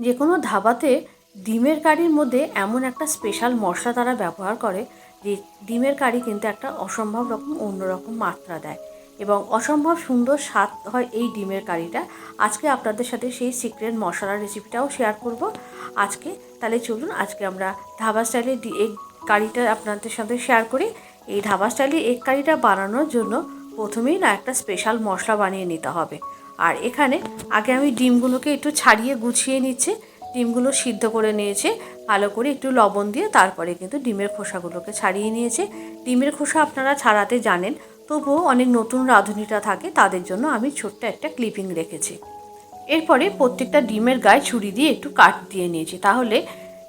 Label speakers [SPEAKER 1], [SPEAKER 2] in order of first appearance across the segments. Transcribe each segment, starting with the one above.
[SPEAKER 1] যে কোনো ধাবাতে ডিমের কারির মধ্যে এমন একটা স্পেশাল মশলা তারা ব্যবহার করে যে ডিমের কারি কিন্তু একটা অসম্ভব রকম অন্যরকম মাত্রা দেয়। এবং অসম্ভব সুন্দর স্বাদ হয় এই ডিমের কারিটা। আজকে আপনাদের সাথে সেই সিক্রেট মশলার রেসিপিটাও শেয়ার করব। আজকে তাহলে চলুন, আজকে আমরা ধাবা স্টাইলের এগ কারিটা আপনাদের সাথে শেয়ার করি। এই ধাবা স্টাইলে এগ কারিটা বানানোর জন্য প্রথমেই না একটা স্পেশাল মশলা বানিয়ে নিতে হবে। আর এখানে আগে আমি ডিমগুলোকে একটু ছাড়িয়ে গুছিয়ে নিচ্ছি। ডিমগুলো সিদ্ধ করে নিয়েছে। ভালো করে একটু লবণ দিয়ে তারপরে কিন্তু ডিমের খোসাগুলোকে ছাড়িয়ে নিয়েছে। ডিমের খোসা আপনারা ছাড়াতে জানেন, তবুও অনেক নতুন রাঁধুনিটা থাকে, তাদের জন্য আমি ছোট্ট একটা ক্লিপিং রেখেছি। এরপরে প্রত্যেকটা ডিমের গায়ে ছুরি দিয়ে একটু কাট দিয়ে নিয়েছি, তাহলে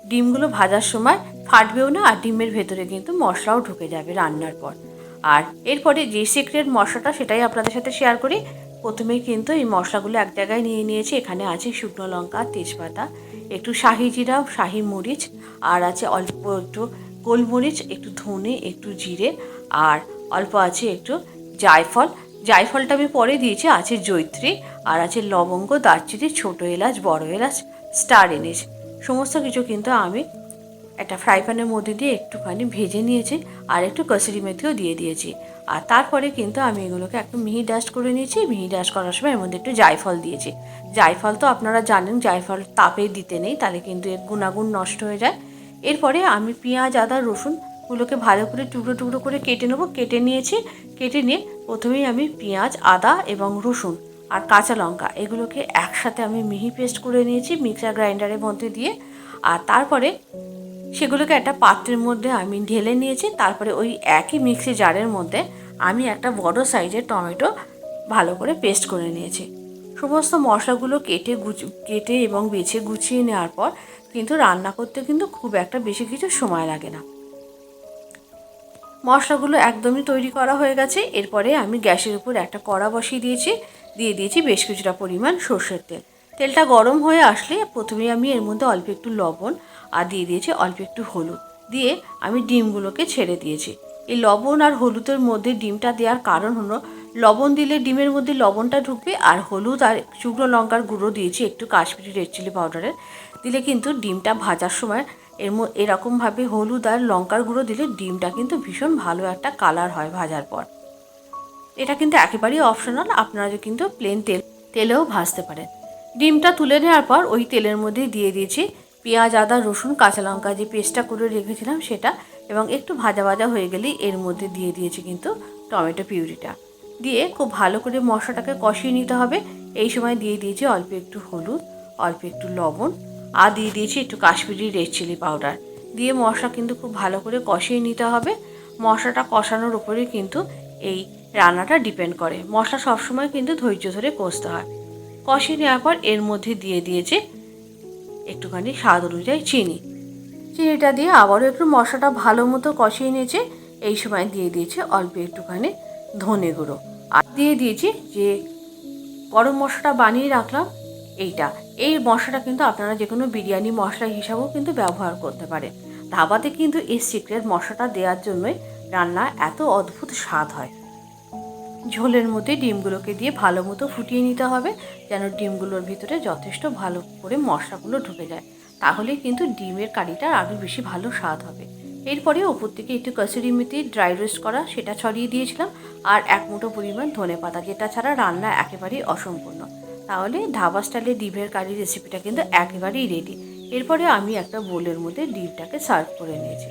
[SPEAKER 1] ডিমগুলো ভাজার সময় ফাটবেও না আর ডিমের ভেতরে কিন্তু মশলাও ঢুকে যাবে রান্নার পর। আর এরপরে যে সিক্রেট মশলাটা সেটাই আপনাদের সাথে শেয়ার করি প্রথমেই কিন্তু এই মশলাগুলো এক জায়গায় নিয়ে নিয়েছি। এখানে আছে শুকনো লঙ্কা, তেজপাতা, একটু শাহি জিরা, শাহি মরিচ, আর আছে অল্প একটু গোলমরিচ, একটু ধনে, একটু জিরে, আর অল্প আছে একটু জায়ফল। জায়ফলটা আমি পরে দিয়েছি, আছে জৈত্রী, আর আছে লবঙ্গ, দারচিনি, ছোটো এলাচ, বড় এলাচ, স্টার এনেজ সমস্ত কিছু কিন্তু আমি একটা ফ্রাই প্যানের মধ্যে দিয়ে একটুখানি ভেজে নিয়েছি আর একটু কসুরি মেথিও দিয়ে দিয়েছি। আর তারপরে কিন্তু আমি এগুলোকে একটু মিহি ডাস্ট করে নিয়েছি। মিহি ডাস্ট করার সময় এর মধ্যে একটু জায়ফল দিয়েছি। জায়ফল তো আপনারা জানেন, জায়ফল তাপে দিতে নেই, তাহলে কিন্তু এর গুণাগুণ নষ্ট হয়ে যায়। এরপরে আমি পেঁয়াজ, আদা, রসুন রসুনগুলোকে ভালো করে টুকরো টুকরো করে কেটে নেব। কেটে নিয়েছি, কেটে নিয়ে প্রথমেই আমি পেঁয়াজ, আদা এবং রসুন আর কাঁচা লঙ্কা এগুলোকে একসাথে আমি মিহি পেস্ট করে নিয়েছি মিক্সার গ্রাইন্ডারের মধ্যে দিয়ে। আর তারপরে সেগুলোকে একটা পাত্রের মধ্যে আমি ঢেলে নিয়েছি, তারপরে ওই একই মিক্সি জারের মধ্যে আমি একটা বড় সাইজের টমেটো ভালো করে পেস্ট করে নিয়েছি। সমস্ত মশলাগুলো কেটে গুছ, কেটে এবং বেছে গুছিয়ে নেওয়ার পর কিন্তু রান্না করতে কিন্তু খুব একটা বেশি কিছু সময় লাগে না। মশলাগুলো একদমই তৈরি করা হয়ে গেছে, এরপরে আমি গ্যাসের উপর একটা কড়া বসিয়ে দিয়েছি, দিয়ে দিয়েছি বেশ কিছুটা পরিমাণ সর্ষের তেল। তেলটা গরম হয়ে আসলে প্রথমে আমি এর মধ্যে অল্প একটু লবণ আর দিয়ে দিয়েছি অল্প একটু হলুদ। দিয়ে আমি ডিমগুলোকে ছেড়ে দিয়েছি। এই লবণ আর হলুদের মধ্যে ডিমটা দেওয়ার কারণ হলো, লবণ দিলে ডিমের মধ্যে লবণটা ঢুকবে আর হলুদ আর শুকনো লঙ্কার গুঁড়ো দিয়েছি একটু কাশ্মীরি রেড চিলি পাউডারের। দিলে কিন্তু ডিমটা ভাজার সময় এর এরকমভাবে হলুদ আর লঙ্কার গুঁড়ো দিলে ডিমটা কিন্তু ভীষণ ভালো একটা কালার হয় ভাজার পর। এটা কিন্তু একেবারেই অপশনাল, আপনারা কিন্তু প্লেন তেল, তেলেও ভাজতে পারেন। ডিমটা তুলে নেওয়ার পর ওই তেলের মধ্যে দিয়ে দিয়েছি পেঁয়াজ, আদা, রসুন, কাঁচা লঙ্কা যে পেস্টটা করে রেখেছিলাম সেটা এবং একটু ভাজা ভাজা হয়ে গেলেই এর মধ্যে দিয়ে দিয়েছি কিন্তু টমেটো পিউরিটা। দিয়ে খুব ভালো করে মশলাটাকে কষিয়ে নিতে হবে। এই সময় দিয়ে দিয়েছি অল্প একটু হলুদ, অল্প একটু লবণ আর দিয়ে দিয়েছি একটু কাশ্মীরি রেড চিলি পাউডার। দিয়ে মশলা কিন্তু খুব ভালো করে কষিয়ে নিতে হবে। মশলাটা কষানোর উপরে কিন্তু এই রান্নাটা ডিপেন্ড করে। মশলা সবসময় কিন্তু ধৈর্য ধরে কষতে হয়। কষিয়ে নেওয়ার পর এর মধ্যে দিয়ে দিয়েছে একটুখানি স্বাদ অনুযায়ী চিনি। চিনিটা দিয়ে আবারও একটু মশলাটা ভালো মতো কষিয়ে নিয়েছে। এই সময় দিয়ে দিয়েছে অল্প একটুখানি ধনে গুঁড়ো। আর দিয়ে দিয়েছি যে গরম মশলাটা বানিয়ে রাখলাম, এইটা। এই মশলাটা কিন্তু আপনারা যে কোনো বিরিয়ানি মশলা হিসাবেও কিন্তু ব্যবহার করতে পারেন। ধাবাতে কিন্তু এই সিক্রেট মশলাটা দেওয়ার জন্যই রান্না এত অদ্ভুত স্বাদ হয়। ঝোলের মধ্যে ডিমগুলোকে দিয়ে ভালো মতো ফুটিয়ে নিতে হবে, যেন ডিমগুলোর ভিতরে যথেষ্ট ভালো করে মশলাগুলো ঢুকে যায়। তাহলে কিন্তু ডিমের কারিটা আরও বেশি ভালো স্বাদ হবে। এরপরে ওপর থেকে একটু কসুরি মেথি ড্রাই রোস্ট করা, সেটা ছড়িয়ে দিয়েছিলাম। আর এক মুঠো পরিমাণ ধনে পাতা, যেটা ছাড়া রান্না একেবারেই অসম্পূর্ণ। তাহলে ধাবা স্টাইলে ডিমের কারি রেসিপিটা কিন্তু একেবারেই রেডি এরপরে আমি একটা বোলের মধ্যে ডিমটাকে সার্ভ করে নিয়েছি।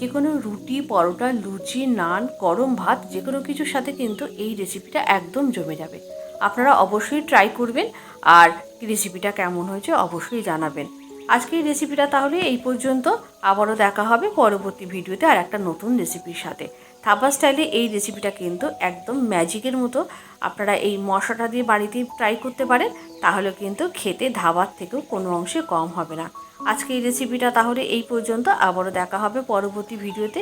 [SPEAKER 1] যে কোনো রুটি, পরোটা, লুচি, নান করম ভাত, যে কোনো কিছুর সাথে কিন্তু এই রেসিপিটা একদম জমে যাবে। আপনারা অবশ্যই ট্রাই করবেন আর রেসিপিটা কেমন হয়েছে অবশ্যই জানাবেন। আজকের রেসিপিটা তাহলে এই পর্যন্ত। আবারও দেখা হবে পরবর্তী ভিডিওতে আর একটা নতুন রেসিপির সাথে। থাবা স্টাইলে এই রেসিপিটা কিন্তু একদম ম্যাজিকের মতো। আপনারা এই মশলাটা দিয়ে বাড়িতেই ট্রাই করতে পারেন, তাহলে কিন্তু খেতে ধাবার থেকেও কোনো অংশে কম হবে না। আজকে এই রেসিপিটা তাহলে এই পর্যন্ত, আবারও দেখা হবে পরবর্তী ভিডিওতে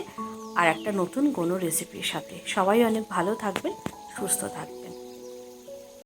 [SPEAKER 1] আর একটা নতুন কোনো রেসিপির সাথে। সবাই অনেক ভালো থাকবেন, সুস্থ থাকবেন।